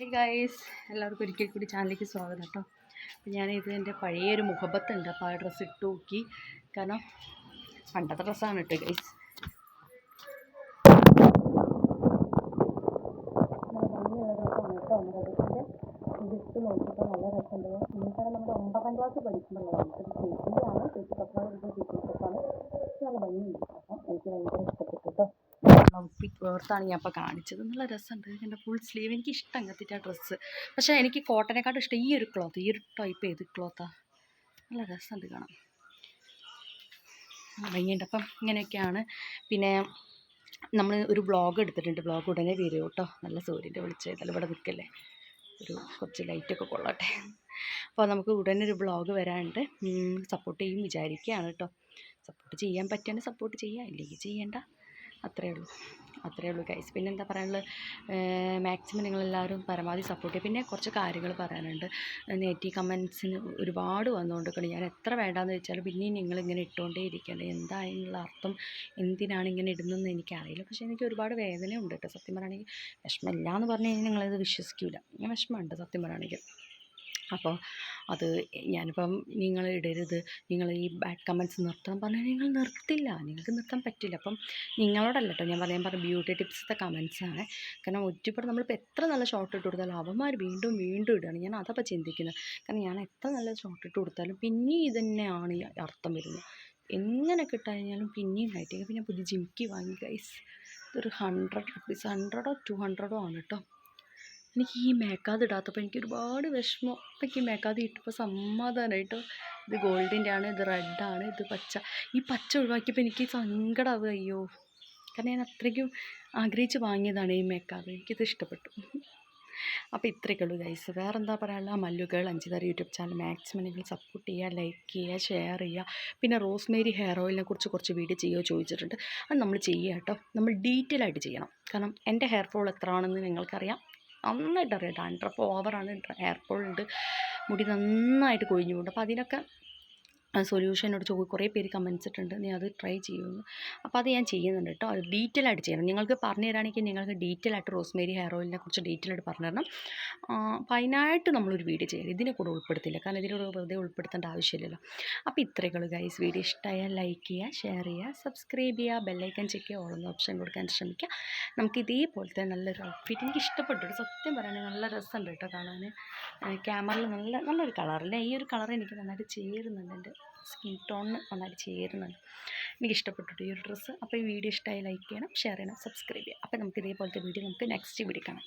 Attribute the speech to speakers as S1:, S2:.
S1: Hey guys എല്ലാവർക്കും ഒരിക്കൽ കൂടി ചാനലിലേക്ക് സ്വാഗതം കേട്ടോ. അപ്പോൾ ഞാനിത് എന്റെ പഴയൊരു മുഖബത്തുണ്ട് അപ്പോൾ ആ ഡ്രസ്സ് ഇട്ട് നോക്കി. കാരണം പണ്ടത്തെ ഡ്രസ്സാണ് കേട്ടോ ഗൈസ് ഇതിട്ട് നോക്കിയപ്പോൾ നല്ല രസമുണ്ട് നമ്മുടെ ഒമ്പതാം ക്ലാസ് പഠിക്കുമ്പോഴാണ് ചേച്ചിയാണ് ചേച്ചി പത്താം ക്ലാസ് നല്ല ഭംഗിയുണ്ട് അപ്പം എനിക്ക് ഭയങ്കര ഇഷ്ടപ്പെട്ടു കേട്ടോ ഔട്ട്ഫിറ്റ് വേർത്താണ് ഞാൻ ഇപ്പോൾ കാണിച്ചത്. നല്ല രസമുണ്ട്. എന്റെ ഫുൾ സ്ലീവ് എനിക്ക് ഇഷ്ടം അങ്ങനത്തെ ആ ഡ്രസ്സ് പക്ഷേ എനിക്ക് കോട്ടനെക്കാട്ടും ഇഷ്ടം ഈ ഒരു ക്ലോത്ത് ഈ ഒരു ടൈപ്പ് ഏത് ക്ലോത്താണ് നല്ല രസമുണ്ട് കാണാം ഭംഗിയുണ്ട്. അപ്പം ഇങ്ങനെയൊക്കെയാണ്. പിന്നെ നമ്മൾ ഒരു ബ്ലോഗ് എടുത്തിട്ടുണ്ട്. ബ്ലോഗ് ഉടനെ വരും കേട്ടോ. നല്ല സൂര്യന്റെ വെളിച്ചം ഇവിടെ നിൽക്കല്ലേ? ഒരു കുറച്ച് ലൈറ്റൊക്കെ കൊള്ളട്ടെ. അപ്പോൾ നമുക്ക് ഉടനെ ഒരു ബ്ലോഗ് വരാനുണ്ട്. സപ്പോർട്ട് ചെയ്യും വിചാരിക്കുകയാണ് കേട്ടോ. സപ്പോർട്ട് ചെയ്യാൻ പറ്റുകയാണെങ്കിൽ സപ്പോർട്ട് ചെയ്യാം. ഇല്ലെങ്കിൽ ചെയ്യണ്ട. അത്രേ ഉള്ളൂ. അത്രയേ ഉള്ളൂ ഗൈസ് പിന്നെ എന്താ പറയാനുള്ളത്? മാക്സിമം നിങ്ങളെല്ലാവരും പരമാവധി സപ്പോർട്ട് ചെയ്യും പിന്നെ കുറച്ച് കാര്യങ്ങൾ പറയാനുണ്ട്. നെഗറ്റീവ് കമൻസിന് ഒരുപാട് വന്നുകൊണ്ടിരിക്കണം ഞാൻ എത്ര വേണ്ടാന്ന് വെച്ചാലും പിന്നെയും നിങ്ങളിങ്ങനെ ഇട്ടുകൊണ്ടേ ഇരിക്കേണ്ടത് എന്താ അതിനുള്ള അർത്ഥം എന്തിനാണ് ഇങ്ങനെ ഇടുന്നതെന്ന് എനിക്കറിയില്ല. പക്ഷേ എനിക്ക് ഒരുപാട് വേദനയുണ്ട് കേട്ടോ സത്യം പറയുകയാണെങ്കിൽ വിഷമമില്ല എന്ന് പറഞ്ഞു കഴിഞ്ഞാൽ നിങ്ങളത് വിശ്വസിക്കില്ല വിഷമമുണ്ട് സത്യം പറയുകയാണെങ്കിൽ അപ്പോൾ അത് ഞാനിപ്പം നിങ്ങൾ ഇടരുത്. നിങ്ങൾ ഈ ബാഡ് കമൻസ് നിർത്തണം. പറഞ്ഞാൽ നിങ്ങൾ നിർത്തില്ല. നിങ്ങൾക്ക് നിർത്താൻ പറ്റില്ല. അപ്പം നിങ്ങളോടല്ല കേട്ടോ ഞാൻ പറയാൻ പറഞ്ഞ ബ്യൂട്ടി ടിപ്സിന്റെ കമൻസാണ് കാരണം ഒരുപാട് നമ്മളിപ്പോൾ എത്ര നല്ല ഷോർട്ട് ഇട്ട് കൊടുത്താലും അവന്മാർ വീണ്ടും വീണ്ടും ഇടുകയാണ് ഞാൻ അതപ്പോൾ ചിന്തിക്കുന്നത്. കാരണം ഞാൻ എത്ര നല്ല ഷോർട്ട് ഇട്ട് കൊടുത്താലും പിന്നെയും ഇതന്നെയാണ് തന്നെയാണ് ഈ അർത്ഥം വരുന്നത്. എങ്ങനെ കിട്ടാഞ്ഞാലും പിന്നെയും ഹൈറ്റിങ് പിന്നെ പുതിയ ജിമിക്ക് വാങ്ങി ഗൈസ് ഇതൊരു ഹൺഡ്രഡ് റുപ്പീസ് ഹൺഡ്രഡോ ടു ഹൺഡ്രഡോ ആണ് കേട്ടോ എനിക്ക് ഈ മേക്കാത് ഇടാത്തപ്പോൾ എനിക്ക് ഒരുപാട് വിഷമം. അപ്പം എനിക്ക് മേക്കാത് ഇട്ടപ്പോൾ സമാധാനമായിട്ട് ഇത് ഗോൾഡിന്റെ ആണ് ഇത് റെഡാണ് ഇത് പച്ച. ഈ പച്ച ഒഴിവാക്കിയപ്പോൾ എനിക്ക് സങ്കടമാവുക അയ്യോ. കാരണം ഞാൻ അത്രയ്ക്കും ആഗ്രഹിച്ച് വാങ്ങിയതാണ് ഈ മേക്കാത്. എനിക്കിത് ഇഷ്ടപ്പെട്ടു. അപ്പോൾ ഇത്രയൊക്കെ ഉള്ളൂ ഗൈസ് വേറെന്താ പറയാനുള്ള മല്ലുകൾ അഞ്ചുതര യൂട്യൂബ് ചാനൽ മാക്സിമം നിങ്ങൾ സപ്പോർട്ട് ചെയ്യുക ലൈക്ക് ചെയ്യുക ഷെയർ ചെയ്യുക. പിന്നെ റോസ്മേരി ഹെയർ ഓയിലിനെ കുറിച്ച് കുറച്ച് വീഡിയോ ചെയ്യുകയോ ചോദിച്ചിട്ടുണ്ട്. അത് നമ്മൾ ചെയ്യുക കേട്ടോ. നമ്മൾ ഡീറ്റെയിൽ ആയിട്ട് ചെയ്യണം. കാരണം എന്റെ ഹെയർ ഫോൾ എത്രയാണെന്ന് നിങ്ങൾക്കറിയാം. നന്നായിട്ട് അറിയാം. ഡാൻഡ്രഫ് ഓവറാണ് ഹെയർ ഫോൾ ഉണ്ട്. മുടി നന്നായിട്ട് കൊഴിഞ്ഞു പോകുന്നുണ്ട്. അപ്പോൾ അതിനൊക്കെ സൊല്യൂഷനോട് ചോ കുറേ പേര് കമൻസ് ഇട്ടുണ്ട് നീ അത് ട്രൈ ചെയ്യുമെന്ന് അപ്പോൾ അത് ഞാൻ ചെയ്യുന്നുണ്ട് കേട്ടോ അത് ഡീറ്റെയിൽ ആയിട്ട് ചെയ്യണം. നിങ്ങൾക്ക് പറഞ്ഞു തരാണെങ്കിൽ നിങ്ങൾക്ക് ഡീറ്റെയിൽ ആയിട്ട് റോസ്മേരി ഹെയർ ഓയിലിനെ കുറിച്ച് ഡീറ്റെയിൽ ആയിട്ട് പറഞ്ഞു തരണം. അപ്പോൾ അതിനായിട്ട് നമ്മളൊരു വീഡിയോ ചെയ്യണം ഇതിനെ കൂടെ ഉൾപ്പെടുത്തില്ല. കാരണം ഇതിലൂടെ വെറുതെ ഉൾപ്പെടുത്തേണ്ട ആവശ്യമില്ലല്ലോ. അപ്പോൾ ഉള്ളൂ ഗൈസ് വീഡിയോ ഇഷ്ടമായാൽ ലൈക്ക് ചെയ്യുക ഷെയർ ചെയ്യുക സബ്സ്ക്രൈബ് ചെയ്യുക ബെല്ലൈക്കൻ ചെക്ക് ചെയ്യുക ഓളൊന്ന് ഓപ്ഷൻ കൊടുക്കാൻ ശ്രമിക്കുക. നമുക്ക് ഇതേപോലത്തെ നല്ലൊരു ഔട്ട്ഫിറ്റ് എനിക്ക് ഇഷ്ടപ്പെട്ടു സത്യം പറയുകയാണെങ്കിൽ നല്ല രസമുണ്ട് കേട്ടോ കാണാൻ ക്യാമറയിൽ നല്ല നല്ലൊരു കളറല്ലേ ഈ ഒരു കളർ എനിക്ക് നന്നായിട്ട് ചേരുന്നുണ്ട്. എന്റെ സ്കിൻ ടോണിന് നന്നായിട്ട് ചേരുന്നുണ്ട്. എനിക്ക് ഇഷ്ടപ്പെട്ടു ഈ ഡ്രസ്സ്. അപ്പോൾ ഈ വീഡിയോ ഇഷ്ടമായി ലൈക്ക് ചെയ്യണം ഷെയർ ചെയ്യണം സബ്സ്ക്രൈബ് ചെയ്യണം. അപ്പോൾ നമുക്ക് ഇതേപോലത്തെ വീഡിയോ നമുക്ക് നെക്സ്റ്റ് വീഡിയോ കാണാം.